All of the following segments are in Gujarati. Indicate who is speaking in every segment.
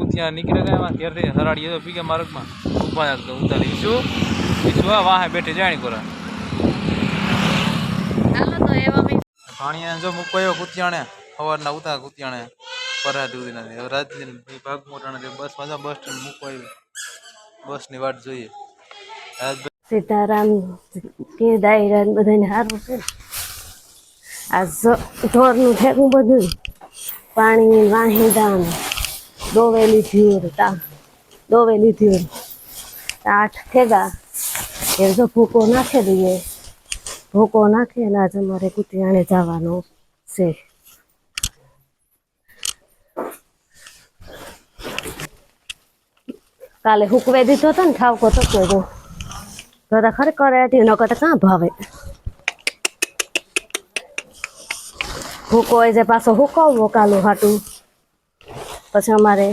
Speaker 1: કુતિયા નીકળે ગયા એમાં ઘેરથી હરાડી તો પીકે માર્ગમાં ઊભા રાખતો ઉતારી ઈશું ઈશું આ વાહે બેઠે જાણી કોરા.
Speaker 2: હાલો એવા મેં
Speaker 1: પાણી જો મૂકવાયો કુતિયાણે સવારના ઉતા કુતિયાણે પરા દૂધી નથી. હવે રાતની ભાગ મોટાણે બસ પાછા બસ સ્ટેન્ડ મૂકવાયું બસની વાટ જોઈએ.
Speaker 2: સીતારામ કે દાયરા બધાને સારું છે. આ ઢોરનું ઠેકું બધું. પાણી વાહી ને દોવેલી થયું તા. દોવેલી ધ્યુર આઠ ઠેગા એ જો ભૂકો નાખી દઈએ. ભૂકો નાખે અને આજે અમારે કુતિયાણે જવાનું છે. કાલે હુકવે દીધો હતો ને ઠાવકો તો કેવો તો. ખરેખર હતી ન કરતા કાં ભાવે? હુકો જે પાછો હુકવવો કાલું હાટું. પછી અમારે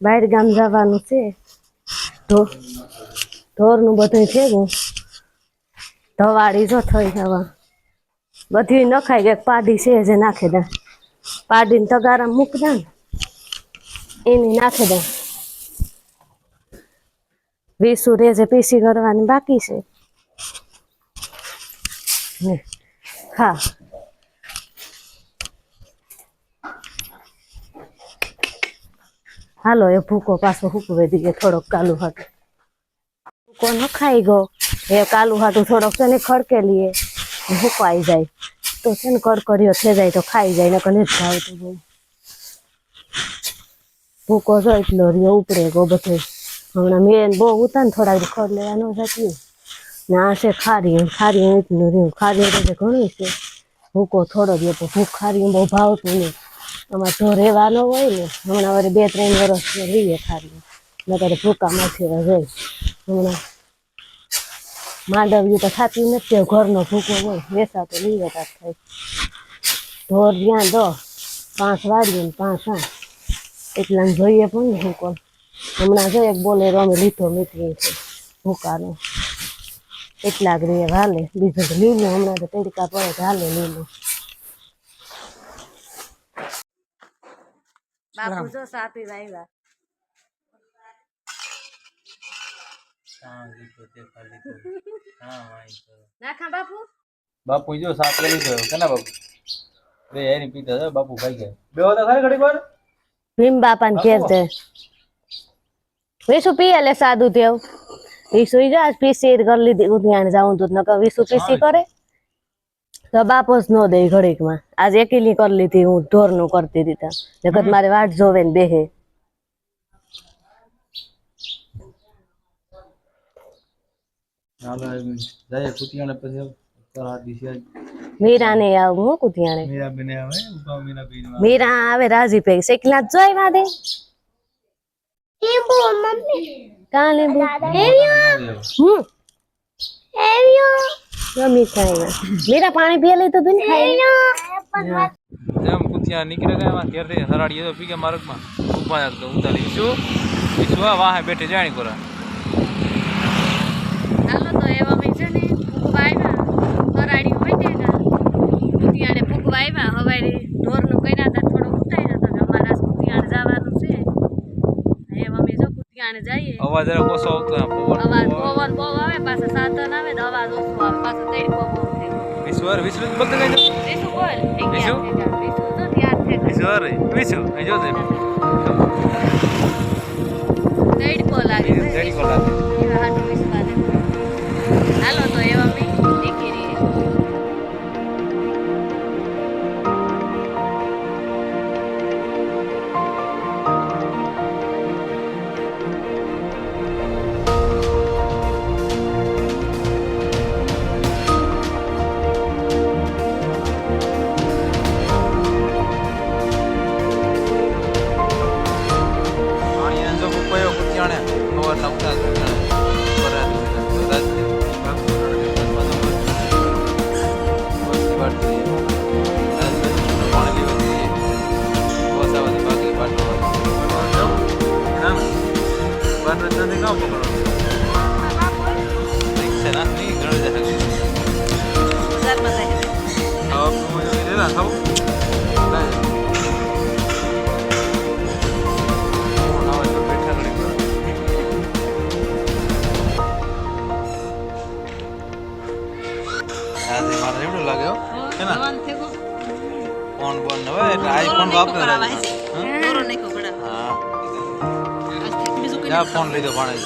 Speaker 2: બહાર ગામ જવાનું છે. ઢોર ઢોરનું બધું ભેગું ધવાડી જો થઈ હવા. બધી નખાઈ ગઈ પાડી છે જે નાખી દે. પાડીને તગારા મૂક દે એની નાખી દે. વીસું રેજે પીસી કરવાની બાકી છે. હા. હાલો, એ ભૂકો પાછો હુકવે દીધે થોડોક કાલુ હાટું ભૂકો ન ખાઈ ગયો. એ કાલુ હાટું થોડોક છે ને ખડકે લઈએ હુકવાઈ જાય. તો છે ને કડકડીઓ થઈ જાય તો ખાઈ જાય, નકર નથી ભાવતું બહુ. ભૂકો જો એટલો રહ્યો, ઉપડે ગો બધો. હમણાં મેં બહુ ઉતા ને થોડાક ખડ લેવાનું સાચી ને આ છે ખારી ખારી એટલું રહ્યું. ખારી એટલે ઘણું છે. ભૂકો થોડો રહ્યો ભૂખ ખારી બહુ ભાવતું નહીં. આમાં જો રહેવાનો હોય ને, હમણાં વળી બે ત્રણ વર્ષ રહીએ ખાલી. નકર ભૂકા માછી રહે. હમણાં માંડવ્યું તો ખાતી નથી ઘરનો ભૂકો હોય બેસા તો લઈએ તાર થાય ઢોર જ્યાં દો, પાંચ વાળીએ ને પાંચ આ એટલા જોઈએ પણ ને કોણ હમણાં જો એક બોલેરો અમે લીધો મીઠી છે ભૂકાનો. એટલા જ રહીએ હાલે. બીજું લીલું, હમણાં તો તડકા પડે હાલે લીલું. બાપુ જો સાપી વાવ્યા નાખા બાપુ.
Speaker 1: બાપુ જો સાપ લઈ લીધો કેના બાપુ? બે એની પીતા છે બાપુ ખાઈ ગયા. બે તો ખરી ઘડીક વાર?
Speaker 2: ભીમ બાપા ઘેર તે વિસુ પીએ લે સાદું તેવ વિસુ ઈ જા પીસી કરી લીધી ઉદ્યાન જાઉં તો નકર વિસુ પીસી કરે. તો બાપસ નો દે ઘડીકમાં આજ એકલી કરી લીધી હું ઢોરનું કરતી દીધા. નકર મારે વાટ જોવે ને બેહે. મીરા ને આવું હું કુતિયાણે.
Speaker 1: મીરા બેને આવે મીરા બેન
Speaker 2: મીરા આવે રાજી પે. સેકલા જોઈ ના દે. કાં લીંબુ હમ. ગમી ખાઈ મીરા પાણી પી લીધું તું ને ખાઈ
Speaker 1: જેમ કુતિયા નીકળે ગયા એમાં ઘેરથી હરાડીએ તો પીકે માર્ગમાં. ઊભા ઉતારી શું શું વાહે બેઠે જાણી કોરા
Speaker 2: હાલો તો એવા મેં છે ને ફૂગવા આવ્યા કરાડી હોય ને એના કુતિયાને ફૂગવા આવ્યા હવારે ઢોરનું કર્યા હતા થોડો ઉતાર્યો હતો કે અમારા કુતિયાને જવાનું છે એવા કુતિયાને જઈએ.
Speaker 1: અવાજ જરા ઓછો આવતો પવન
Speaker 2: અવાજ પવન બહુ આવે પાછા સાધન આવે તો અવાજ ઓછો આવે પાછું બહુ થાય
Speaker 1: વિશ્વર વિશ્વ બોલતો કઈ જો
Speaker 2: વિશ્વ બોલ વિશ્વ તો ત્યાર છે.
Speaker 1: વિશ્વર વિશ્વ એ જો તે.
Speaker 2: તડકો લાગે છે.
Speaker 1: જડી કોલા
Speaker 2: એવા હાટુ વિસવાને. હાલો તો অপকরণ
Speaker 1: দেখছেন আপনি এগুলো দেখা খাব ફોન બોન
Speaker 3: હવે
Speaker 1: આઈફોન
Speaker 3: વાપરે
Speaker 1: હા
Speaker 3: દોરો નાખ્યો કરાવવા.
Speaker 1: હા
Speaker 3: આજથી બીજું કંઈ
Speaker 1: જા
Speaker 3: નથી
Speaker 1: ફોન લીધો ભાણે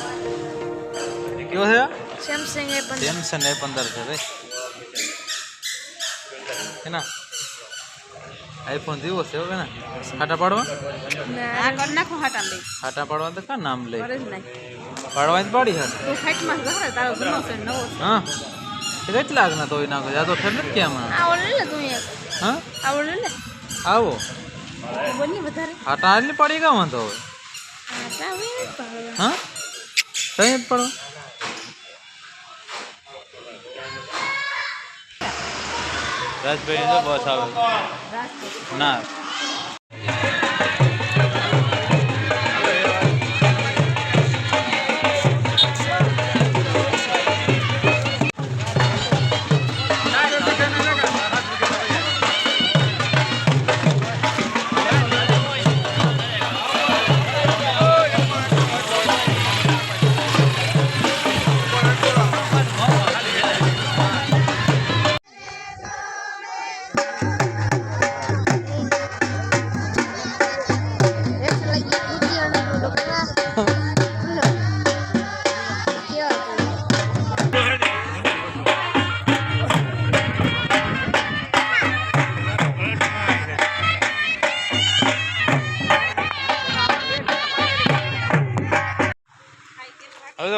Speaker 1: કયો છે?
Speaker 2: સેમસંગ એ પણ
Speaker 1: સેમસંગ એ પંદર છે ભાઈ. હે ના? આઈફોન જેવો છે હવે ને? હાટા પાડવા?
Speaker 3: હા, કરી નાખો હાટામાં લઈ.
Speaker 1: હાટા પાડવા તો કા નામ લે
Speaker 3: કરે જ નહીં.
Speaker 1: પાડવા જ પાડી હાટ
Speaker 3: તું ફાઇટમાં જશે, તારો જૂનો છે, નવો છે.
Speaker 1: હા. એ કેટલા આગના તો નાખો? આ તો ફેર નથી કે આમાં?
Speaker 2: આ ઓલે લે તું એક.
Speaker 1: હા?
Speaker 2: આ ઓલે લે.
Speaker 1: આવો.
Speaker 3: બોલની વધારે.
Speaker 1: હાટા આટલી પાડી ગયા વાંધો હવે.
Speaker 2: આ તાવે ને પાડે
Speaker 1: હા કઈ જ પડો રાજભાઈ જો બસ આવે ના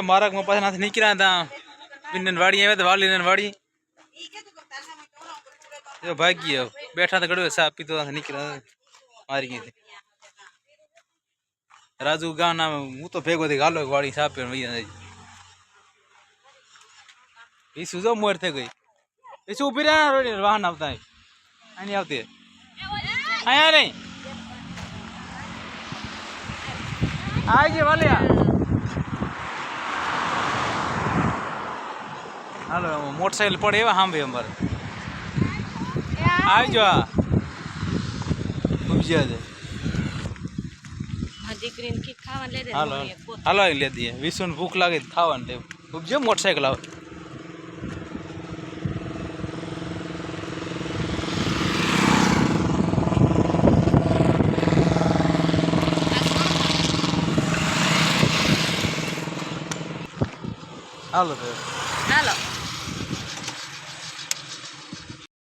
Speaker 1: હવે તો મારા પાછા નાથી નીકળ્યા હતા. પિંડન વાડી આવ્યા તો વાલી વાડી. જો ભાગી બેઠા તો ગળવે સા પીતો ત્યાંથી નીકળ્યા મારી ગઈ રાજુ ગામ નામ હું તો ભેગો થઈ ગાલો વાડી સાપે એ શું જો મોર થઈ ગઈ. એ શું ઊભી રહ્યા રોડી વાહન આવતા અહીં અહીં આવતી અહીંયા નહીં આઈ ગઈ વાલિયા હાલો મોટરસાઇકલ પડે એવા સાંભળે અમારે. આવજો આ. ઉપજ્યા છે.
Speaker 2: આ દીકરીને કી ખાવા લે દે
Speaker 1: હાલો હાલો. હાલો આવી લે દઈએ. વિશ્વને ભૂખ લાગે તો ખાવાનું ટેવ ઉપજો મોટરસાઇકલ આવે. હાલો તો.
Speaker 2: હાલો.